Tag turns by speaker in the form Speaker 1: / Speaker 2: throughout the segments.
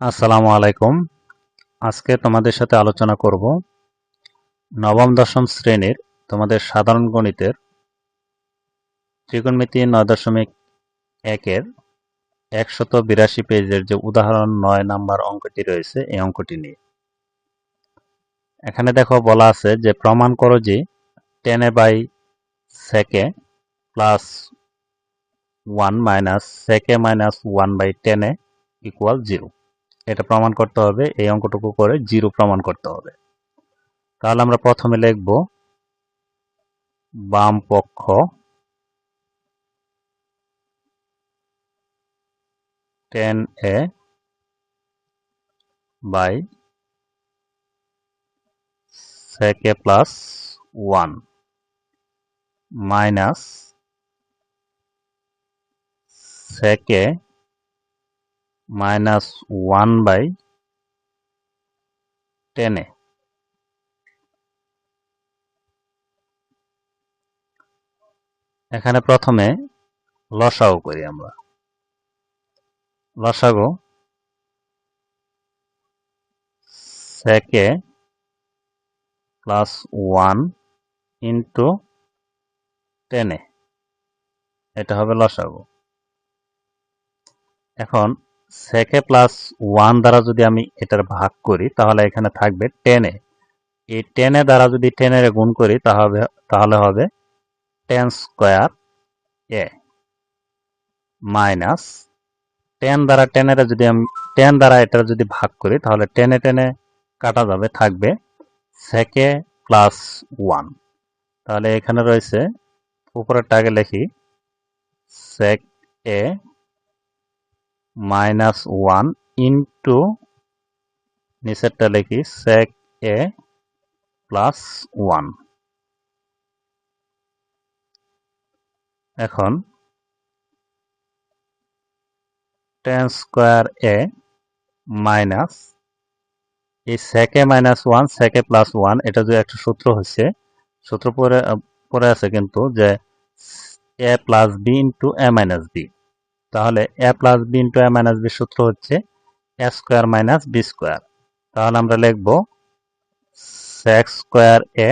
Speaker 1: আসসালামু আলাইকুম। আজকে তোমাদের সাথে আলোচনা করব নবম, দশম শ্রেণির তোমাদের সাধারণ গণিতের ত্রিকোণমিতি নয় দশমিক একের একশত বিরাশি পেজের যে উদাহরণ নয় নাম্বার অঙ্কটি রয়েছে, এই অঙ্কটি নিয়ে। এখানে দেখো বলা আছে যে প্রমাণ করো যে tan A by sec A plus one minus sec A minus one by tan A equal zero এটা প্রমাণ করতে হবে, এই অঙ্কটুকু করে জিরো প্রমাণ করতে হবে। তাহলে আমরা প্রথমে লিখব বাম পক্ষ tan A by sec A plus one minus sec A minus one by tan A এখানে প্রথমে লসাগু করি আমরা। লসাগু সেকে প্লাস ওয়ান ইন্টু টেনে এটা হবে লসাগু। এখন সেকে প্লাস ওয়ান দ্বারা যদি আমি এটার ভাগ করি, তাহলে এখানে থাকবে টেনে এই টেনে দ্বারা যদি টেনের গুণ করি, তাহলে তাহলে হবে tan square A minus tan দ্বারা টেনের যদি আমি টেন দ্বারা এটা যদি ভাগ করি, তাহলে টেনে টেনে কাটা যাবে, থাকবে সেকে প্লাস ওয়ান তাহলে এখানে রয়েছে উপরেরটা আগে লিখি sec A minus one into, নিচেরটা লিখি সেক এ প্লাস ওয়ান এখন টেন স্কোয়ার এ মাইনাস এই sec A minus one sec A plus one এটা যে একটা সূত্র হচ্ছে সূত্র পরে পরে আছে কিন্তু যে A plus B into A minus B তাহলে A plus B into A minus B সূত্র হচ্ছে A square minus B square তাহলে আমরা লিখব sec square A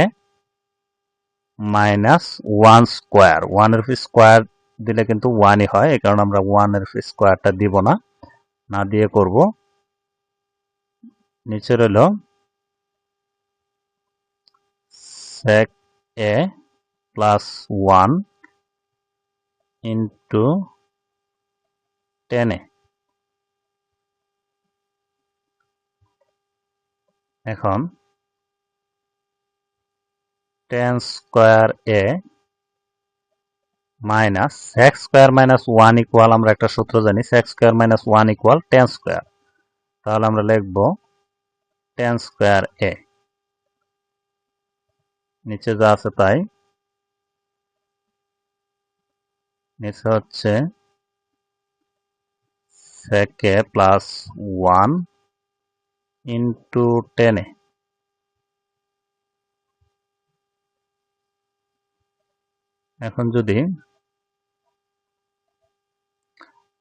Speaker 1: minus one square ওয়ানের স্কোয়ার দিলে কিন্তু ওয়ানই হয়, এই কারণে আমরা ওয়ানের স্কোয়ারটা দিব না। না দিয়ে করব। নিচে রইল sec A plus one into tan A. এখন tan square A minus sec square minus one equal আমরা একটা সূত্র জানি sec square minus one equal tan square তাহলে আমরা লিখব টেন স্কোয়ার এ নিচে যা আছে তাই। নিচে হচ্ছে সেকে প্লাস ওয়ান ইন্টু টেনে এখন যদি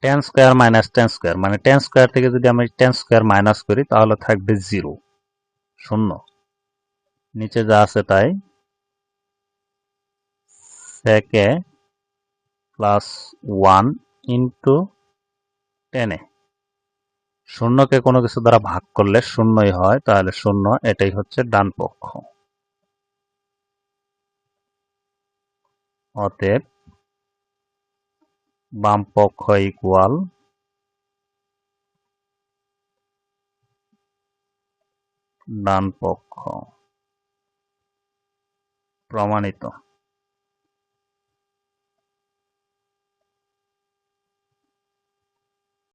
Speaker 1: tan square minus tan square মানে টেন স্কোয়ার থেকে যদি আমি টেন স্কোয়ার মাইনাস করি, তাহলে থাকবে জিরো শূন্য। নিচে যা আছে তাই সেকে প্লাস ওয়ান ইন্টু টেনে। শূন্যকে কোনো কিছু দ্বারা ভাগ করলে শূন্যই হয়, তাহলে শূন্য এটাই হচ্ছে ডান পক্ষ। অতএব বাম পক্ষ ইকুয়াল ডান পক্ষ। প্রমাণিত।